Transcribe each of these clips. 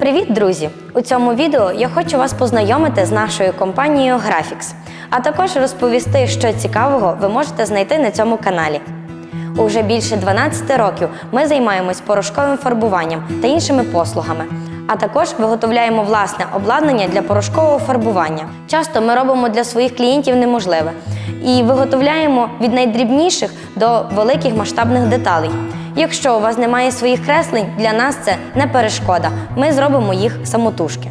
Привіт, друзі! У цьому відео я хочу вас познайомити з нашою компанією Graphics, а також розповісти, що цікавого ви можете знайти на цьому каналі. Уже більше 12 років ми займаємось порошковим фарбуванням та іншими послугами, а також виготовляємо власне обладнання для порошкового фарбування. Часто ми робимо для своїх клієнтів неможливе і виготовляємо від найдрібніших до великих масштабних деталей. Якщо у вас немає своїх креслень, для нас це не перешкода. Ми зробимо їх самотужки.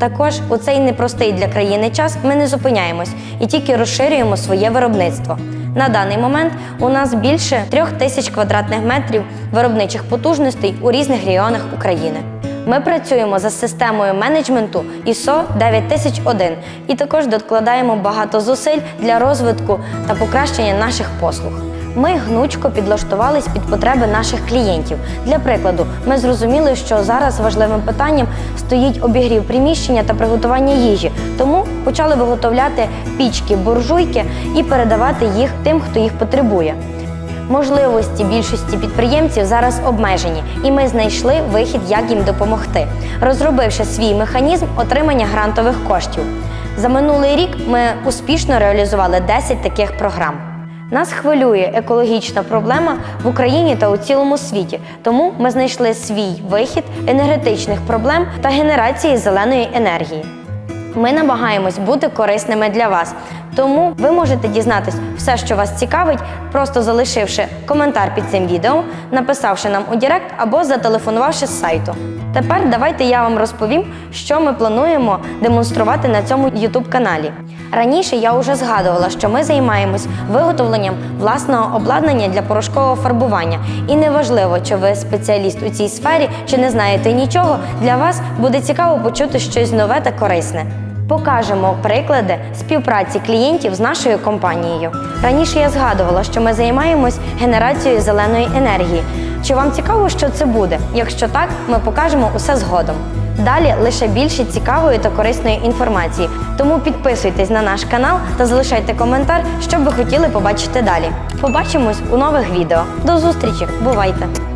Також у цей непростий для країни час ми не зупиняємось і тільки розширюємо своє виробництво. На даний момент у нас більше трьох тисяч квадратних метрів виробничих потужностей у різних регіонах України. Ми працюємо за системою менеджменту ISO 9001 і також докладаємо багато зусиль для розвитку та покращення наших послуг. Ми гнучко підлаштувались під потреби наших клієнтів. Для прикладу, ми зрозуміли, що зараз важливим питанням стоїть обігрів приміщення та приготування їжі, тому почали виготовляти пічки, буржуйки і передавати їх тим, хто їх потребує. Можливості більшості підприємців зараз обмежені, і ми знайшли вихід, як їм допомогти, розробивши свій механізм отримання грантових коштів. За минулий рік ми успішно реалізували 10 таких програм. Нас хвилює екологічна проблема в Україні та у цілому світі, тому ми знайшли свій вихід енергетичних проблем та генерації зеленої енергії. Ми намагаємось бути корисними для вас. Тому ви можете дізнатись все, що вас цікавить, просто залишивши коментар під цим відео, написавши нам у Директ або зателефонувавши з сайту. Тепер давайте я вам розповім, що ми плануємо демонструвати на цьому youtube каналі. Раніше я вже згадувала, що ми займаємось виготовленням власного обладнання для порошкового фарбування. І неважливо, чи ви спеціаліст у цій сфері, чи не знаєте нічого, для вас буде цікаво почути щось нове та корисне. Покажемо приклади співпраці клієнтів з нашою компанією. Раніше я згадувала, що ми займаємось генерацією зеленої енергії. Чи вам цікаво, що це буде? Якщо так, ми покажемо усе згодом. Далі лише більше цікавої та корисної інформації. Тому підписуйтесь на наш канал та залишайте коментар, що б ви хотіли побачити далі. Побачимось у нових відео. До зустрічі! Бувайте!